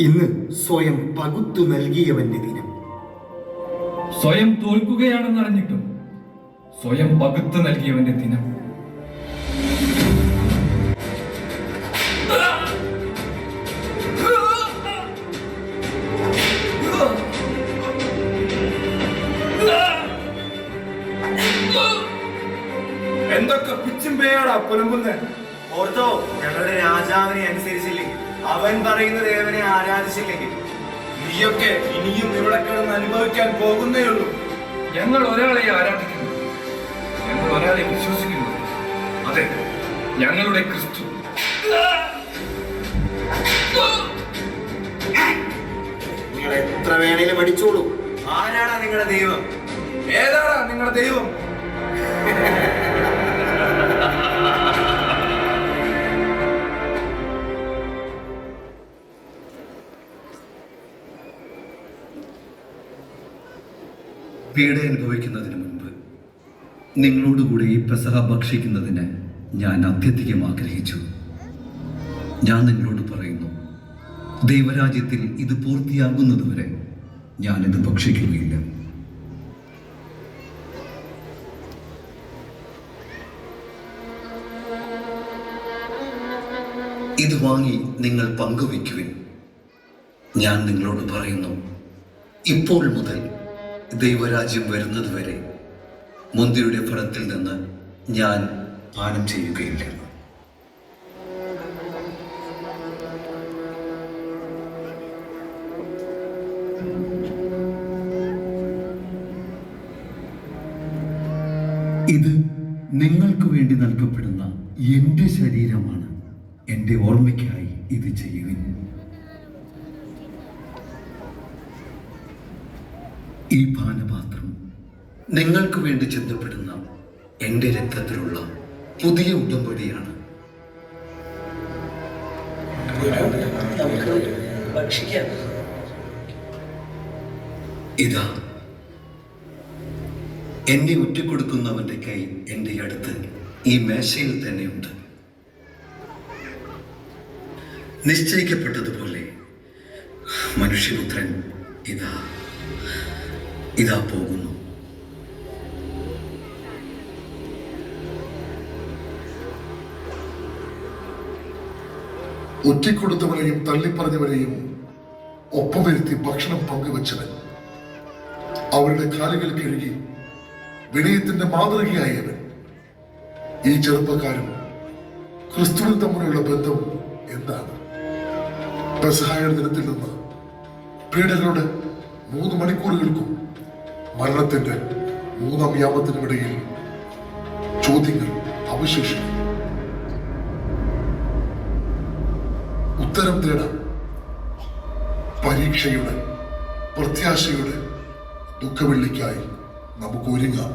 ഇന്ന് സ്വയം പകുത്തു നൽകിയവന്റെ ദിനം. സ്വയം തോൽക്കുകയാണെന്നറിഞ്ഞിട്ടും സ്വയം പകുത്തു നൽകിയവന്റെ ദിനം. എന്തൊക്കെ പിച്ചും പേയാടാ പുലമ്പുന്നേ? ഓർത്തോ ഞങ്ങളുടെ രാജാവിനെ അനുസരിച്ചില്ലെങ്കിൽ അവൻ പറയുന്ന ദേവനെ ആരാധിച്ചില്ലെങ്കിൽ. നീയൊക്കെ ഇനിയും ഇവിടെ കിടന്ന് അനുഭവിക്കാൻ പോകുന്നേ ഉള്ളൂ ഞങ്ങൾ ഒരാളെ ആരാധിക്കുന്നു. ഞങ്ങൾ ഒരാളെ വിശ്വസിക്കുന്നു. അതെ ഞങ്ങളുടെ ക്രിസ്തു. നിങ്ങൾ എത്ര വേണേലും അടിച്ചോളൂ ആരാണ് നിങ്ങളുടെ ദൈവം? ഏതാണ് നിങ്ങളുടെ ദൈവം? പീഡ അനുഭവിക്കുന്നതിന് മുൻപ് നിങ്ങളോടുകൂടി ഈ പെസഹ ഭക്ഷിക്കുന്നതിന് ഞാൻ അത്യധികം ആഗ്രഹിച്ചു. ഞാൻ നിങ്ങളോട് പറയുന്നു ദൈവരാജ്യത്തിൽ ഇത് പൂർത്തിയാകുന്നതുവരെ ഞാനിത് ഭക്ഷിക്കുകയില്ല. ഇത് വാങ്ങി നിങ്ങൾ പങ്കുവയ്ക്കുവിൻ. ഞാൻ നിങ്ങളോട് പറയുന്നു ഇപ്പോൾ മുതൽ ദൈവരാജ്യം വരുന്നതുവരെ മുന്തിരിയുടെ ഫലത്തിൽ നിന്ന് ഞാൻ പാനം ചെയ്യുകയില്ല. ഇത് നിങ്ങൾക്ക് വേണ്ടി നൽകപ്പെടുന്ന എന്റെ ശരീരമാണ്. എന്റെ ഓർമ്മയ്ക്കായി ഇത് ചെയ്യുവിൻ. ഈ പാനപാത്രം നിങ്ങൾക്ക് വേണ്ടി ചിന്തപ്പെടുന്ന എന്റെ രക്തത്തിലുള്ള പുതിയ ഉടമ്പടിയാണ്. ഇതാ. എന്നെ ഉറ്റിക്കൊടുക്കുന്നവന്റെ കൈ എന്റെ അടുത്ത് ഈ മേശയിൽ തന്നെയുണ്ട്. നിശ്ചയിക്കപ്പെട്ടതുപോലെ മനുഷ്യപുത്രൻ ഇതാ. ഇതാ പോകുന്നു. ഒറ്റിക്കൊടുത്തവരെയും തള്ളിപ്പറഞ്ഞവരെയും ഒപ്പം വരുത്തി ഭക്ഷണം പങ്കുവച്ചവൻ. അവരുടെ കാലുകൾ കഴുകി വിനയത്തിന്റെ മാതൃകയായവൻ. ഈ ചെറുപ്പക്കാരും ക്രിസ്തുവിനും തമ്മിലുള്ള ബന്ധം എന്താണ്? പെസഹായുടെ ദിനത്തിൽ നിന്ന് പീഡകളുടെ മൂന്ന് മണിക്കൂറുകൾക്കും മരണത്തിന്റെ മൂന്നാം യാമത്തിനുമിടയിൽ ചോദ്യങ്ങൾ അവശേഷിക്കും ഉത്തരം തേടാം പരീക്ഷയുടെ പ്രത്യാശയുടെ ദുഃഖവെള്ളിക്കായി നമുക്ക് ഒരുങ്ങാം